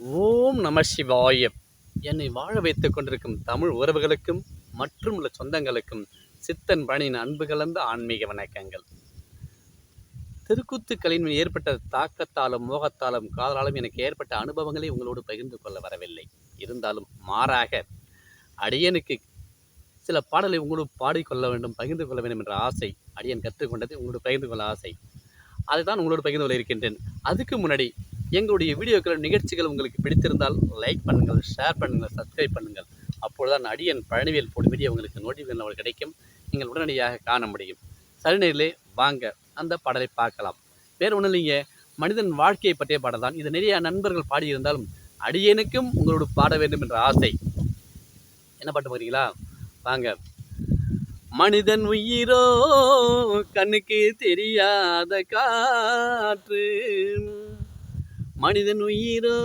ஓம் நம சிவாய. என்னை வாழ வைத்துக் கொண்டிருக்கும் தமிழ் உறவுகளுக்கும் மற்றும் உள்ள சொந்தங்களுக்கும் சித்தன் பணியின் அன்பு கலந்த ஆன்மீக வணக்கங்கள். திருக்குத்துக்களின் ஏற்பட்ட தாக்கத்தாலும் மோகத்தாலும் காதலாலும் எனக்கு ஏற்பட்ட அனுபவங்களை உங்களோடு பகிர்ந்து கொள்ள வரவில்லை. இருந்தாலும் மாறாக அடியனுக்கு சில பாடலை உங்களோடு பாடிக்கொள்ள வேண்டும் பகிர்ந்து கொள்ள வேண்டும் என்ற ஆசை அடியன் கற்றுக்கொண்டது உங்களோடு பகிர்ந்து கொள்ள ஆசை. அதை தான் உங்களோடு பகிர்ந்து கொள்ள இருக்கின்றேன். அதுக்கு முன்னாடி எங்களுடைய வீடியோக்கள் நிகழ்ச்சிகள் உங்களுக்கு பிடித்திருந்தால் லைக் பண்ணுங்கள் ஷேர் பண்ணுங்கள் சப்ஸ்கிரைப் பண்ணுங்கள். அப்பொழுதுதான் அடியன் பழனிவேல் போடும் வீடியோ உங்களுக்கு நோட்டிஃபிகேஷன் அவர்கள் கிடைக்கும். நீங்கள் உடனடியாக காண முடியும். சரி நேரிலே வாங்க அந்த பாடலை பார்க்கலாம். வேறு ஒன்றும் இல்லைங்க. மனிதன் வாழ்க்கையை பற்றிய பாடல் தான். இது நிறைய நண்பர்கள் பாடியிருந்தாலும் அடியனுக்கும் உங்களோடு பாட வேண்டும் என்ற ஆசை. என்ன பாட்டு போகிறீங்களா வாங்க. மனிதன் உயிரோ கண்ணுக்கு தெரியாத காற்று. மனிதன் உயிரோ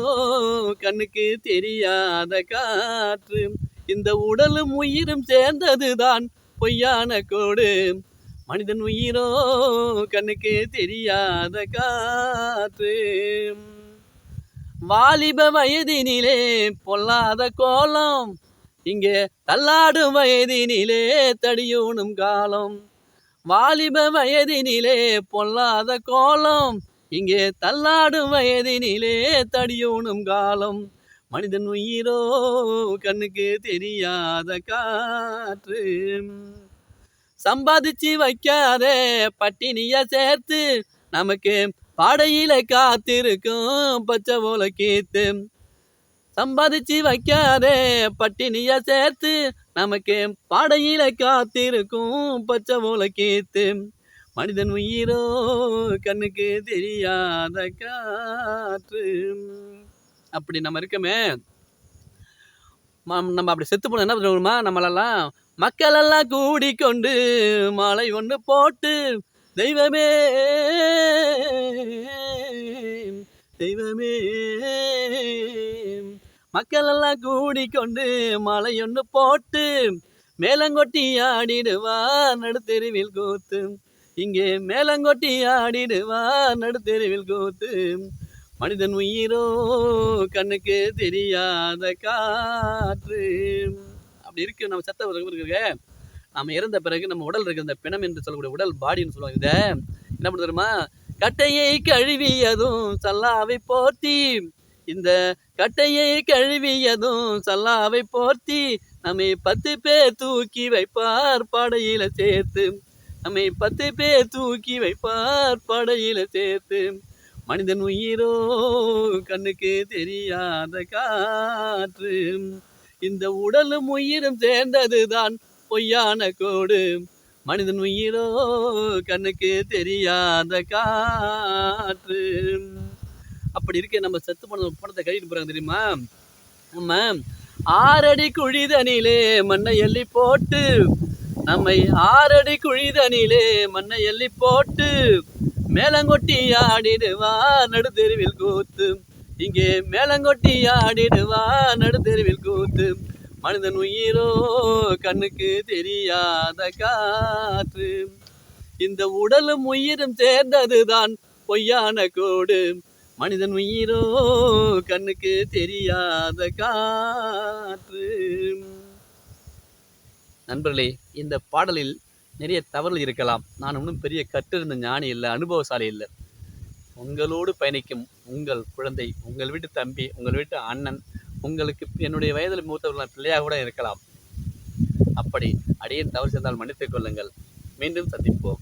கண்ணுக்கு தெரியாத காற்று. இந்த உடலும் உயிரும் சேர்ந்ததுதான் பொய்யான கோடு. மனிதன் உயிரோ கண்ணுக்கு தெரியாத காற்று. வாலிப வயதினிலே பொல்லாத கோலம். இங்கே தள்ளாடும் வயதினிலே தடியூணும் காலம். வாலிப வயதினிலே பொல்லாத கோலம். இங்கே தள்ளாடும் வயதினிலே தடியூணும் காலம். மனிதன் உயிரோ கண்ணுக்கு தெரியாத காற்று. சம்பாதிச்சு வைக்காதே பட்டினிய சேர்த்து நமக்கு பாடையில காத்திருக்கும் பச்சை போல கீத்து. சம்பாதிச்சு வைக்காதே பட்டினிய சேர்த்து நமக்கு பாடையில காத்திருக்கும் பச்சை போல கீத்து. மனிதன் உயிரோ கண்ணுக்கு தெரியாத காற்று. அப்படி நம்ம இருக்கமே. நம்ம அப்படி செத்து போன என்ன பண்ணுவோமா நம்மளெல்லாம் மக்களெல்லாம் கூடிக்கொண்டு மாலை ஒன்று போட்டு தெய்வமே தெய்வமே மக்களெல்லாம் கூடிக்கொண்டு மாலை ஒன்று போட்டு மேலங்கொட்டி ஆடிடுவார் நடுத்தெருவில் கூத்து. இங்கே மேலங்கொட்டி ஆடிடுவார் நடுத்தெருவில் கூத்து. மனிதன் உயிரோ கண்ணுக்கு தெரியாத காற்று. அப்படி இருக்கு நம்ம சத்த இருக்கு? நம்ம இறந்த பிறகு நம்ம உடல் இருக்கிற இந்த பிணம் என்று சொல்லக்கூடிய உடல் பாடின்னு சொல்லுவாங்க. இதை என்ன பண்ண தெரியுமா? கட்டையை கழுவியதும் சல்லாவை போர்த்தி. இந்த கட்டையை கழுவியதும் சல்லாவை போர்த்தி. நம்மை பத்து பேர் தூக்கி வைப்பார் படையில சேர்த்து. நம்மை பத்து பேர் தூக்கி வைப்பார் படையில சேர்த்து. மனிதன் உயிரோ கண்ணுக்கு தெரியாத காற்று. இந்த உடலும் உயிரும் சேர்ந்ததுதான் பொய்யான கோடு. மனிதன் உயிரோ கண்ணுக்கு தெரியாத காற்று. அப்படி இருக்க நம்ம செத்து போன பணத்தை கழிட்டு போறாங்க தெரியுமா? நம்ம ஆறடி குழி தனியிலே மண்ணை எள்ளி போட்டு நம்மை ஆறடி குழிதனிலே மண்ணை எள்ளி போட்டு மேலங்கொட்டி ஆடிடுவார் நடுத்தெருவில் கூத்து. இங்கே மேலங்கொட்டி ஆடிடுவார் நடுத்தெருவில் கூத்து. மனிதன் உயிரோ கண்ணுக்கு தெரியாத காற்று. இந்த உடலும் உயிரும் சேர்ந்ததுதான் பொய்யான கோடு. மனிதன் உயிரோ கண்ணுக்கு தெரியாத காற்று. நண்பர்களே இந்த பாடலில் நிறைய தவறுகள் இருக்கலாம். நான் ஒன்றும் பெரிய கற்றிருந்த ஞானி இல்லை அனுபவசாலி இல்லை. உங்களோடு பயணிக்கும் உங்கள் குழந்தை உங்கள் வீட்டு தம்பி உங்கள் வீட்டு அண்ணன் உங்களுக்கு என்னுடைய வயதில் மூத்தவர்கள் பிள்ளையாக கூட இருக்கலாம். அப்படி அடியேன் தவறு செய்தால் மன்னித்துக் கொள்ளுங்கள். மீண்டும் சந்திப்போம்.